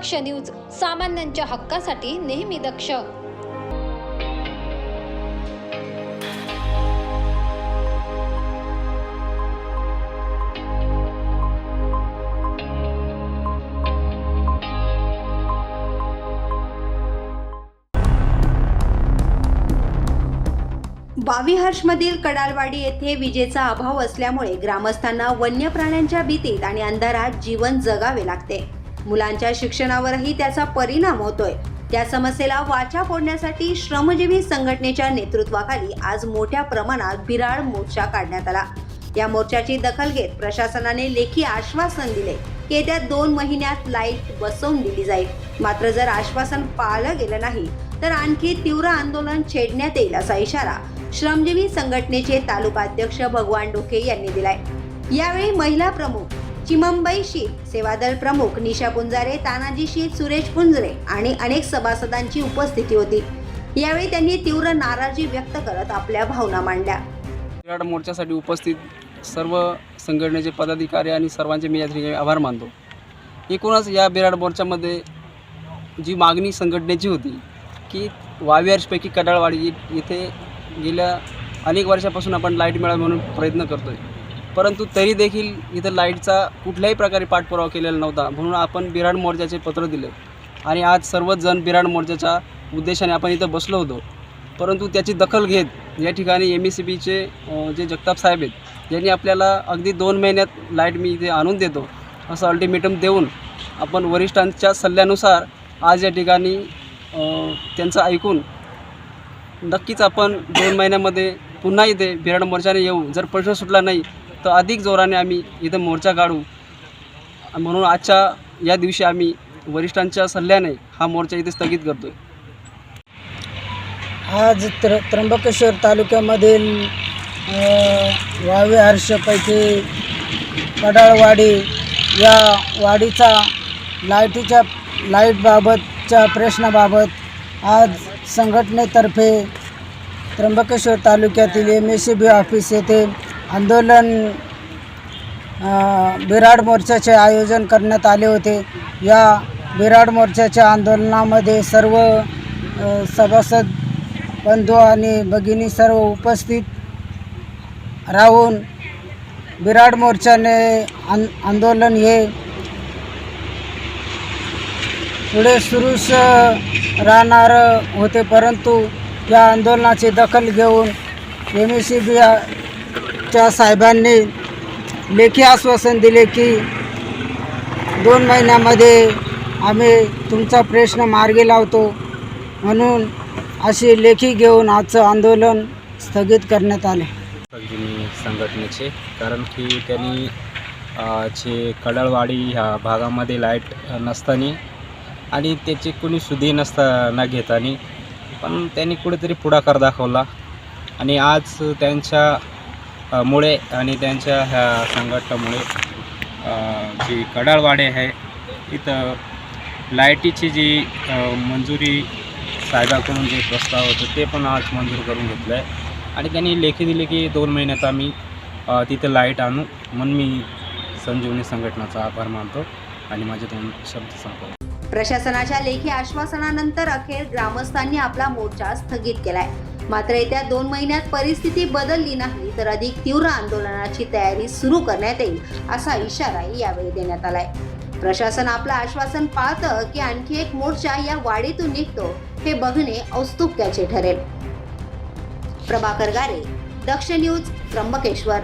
दक्ष news सामान्यांच्या हक्कासाठी नेहमी दक्ष. बावीहर्षमधील कडालवाडी येथे विजेचा अभाव असल्यामुळे ग्रामस्थांना वन्य प्राण्यांच्या भीतीत आणि अंधारात जीवन जगावे लागते. मुलांच्या शिक्षणावरही त्याचा परिणाम होतोय. त्या समस्येला वाचा फोडण्यासाठी श्रमजीवी संघटनेच्या नेतृत्वाखाली आज मोठ्या प्रमाणात बिराड मोर्चा काढण्यात आला. या मोर्चाची दखल घेत प्रशासनाने लेखी आश्वासन दिले की येत्या दोन महिन्यात लाइट बसवून दिली जाईल. मात्र जर आश्वासन पाळलं गेलं नाही तर आणखी तीव्र आंदोलन छेडण्यात येईल असा इशारा श्रमजीवी संघटनेचे तालुका अध्यक्ष भगवान डोके यांनी दिलाय. यावेळी महिला प्रमुख चिमंबाई शीत सेवादल प्रमुख निशा पुंजारे तानाजी शीत सुरेश पुंजरे आणि अनेक सभासदांची उपस्थिती होती. यावेळी त्यांनी तीव्र नाराजी व्यक्त करत आपल्या भावना मांडल्या. विराट मोर्चासाठी उपस्थित सर्व संघटनेचे पदाधिकारी आणि सर्वांचे मी या ठिकाणी आभार मानतो. एकूणच या बिराड मोर्चामध्ये जी मागणी संघटनेची होती की वावियार्सपैकी कडाळवाडी येथे गेल्या अनेक वर्षापासून आपण लाइट मिळावी म्हणून प्रयत्न करतो आहे परंतु तरी देखील इथं लाईटचा कुठल्याही प्रकारे पाठपुरावा केलेला नव्हता. म्हणून आपण बिराड मोर्चाचे पत्र दिले. आणि आज सर्वच जण बिराड मोर्चाच्या उद्देशाने आपण इथं बसलो होतो. परंतु त्याची दखल घेत या ठिकाणी एम ई सी बीचे जे जगताप साहेब आहेत यांनी आपल्याला अगदी दोन महिन्यात लाइट मी इथे आणून देतो असं अल्टिमेटम देऊन आपण वरिष्ठांच्या सल्ल्यानुसार आज या ठिकाणी त्यांचं ऐकून नक्कीच आपण दोन महिन्यामध्ये पुन्हा इथे बिराड मोर्चाने येऊ. जर प्रश्न सुटला नाही तर अधिक जोराने आम्ही इथं मोर्चा काढू. म्हणून आजच्या या दिवशी आम्ही वरिष्ठांच्या सल्ल्याने हा मोर्चा इथे स्थगित करतो आहे आज त्र त्र्यंबकेश्वर तालुक्यामधील वावे हर्षपैकी कडाळवाडी या वाडीचा लाईटीच्या लाईटबाबतच्या प्रश्नाबाबत आज संघटनेतर्फे त्र्यंबकेश्वर तालुक्यातील M S C B office येथे आंदोलन बिराड मोर्चाचे आयोजन करण्यात आले होते. या बिराड मोर्चाच्या आंदोलनामध्ये सर्व सभासद बंधू आणि भगिनी सर्व उपस्थित राहून बिराड मोर्चाने आन आंदोलन हे पुढे सुरूच राहणार होते. परंतु या आंदोलनाची दखल घेऊन एम एस सी बी च्या साहेबांनी लेखी आश्वासन दिले की दोन महिन्यामध्ये आम्ही तुमचा प्रश्न मार्गी लावतो. म्हणून अशी लेखी घेऊन आजचं आंदोलन स्थगित करण्यात आले. संघटनेचे कारण की त्यांनी जे कडळवाडी ह्या भागामध्ये लाइट नसताना आणि त्याची कोणी सुधी नसताना घेताना पण त्यांनी कुठेतरी पुढाकार दाखवला. आणि आज त्यांच्या मुळे आणि त्यांच्या ह्या संघटनामुळे जी कडाळवाडे आहे इथं लाईटीची जी मंजुरी साहेबाकडून जे प्रस्ताव होतं ते पण आज मंजूर करून घेतलं आहे आणि त्यांनी लेखी दिली की दोन महिन्यात आम्ही तिथं तिथे लाइट आणू म्हणून मी संजीवनी संघटनाचा आभार मानतो आणि माझे दोन शब्द सांगतो प्रशासनाच्या लेखी आश्वासनानंतर अखेर ग्रामस्थांनी आपला मोर्चा स्थगित केलाय. मात्र येत्या दोन महिन्यात परिस्थिती बदलली नाही तर अधिक तीव्र आंदोलनाची तयारी सुरू करण्यात येईल असा इशाराही यावेळी देण्यात आलाय. प्रशासन आपलं आश्वासन पाळतं की आणखी एक मोर्चा या वाडीतून निघतो हे बघणे औत्सुक्याचे ठरेल. प्रभाकर गारे दक्ष न्यूज त्र्यंबकेश्वर.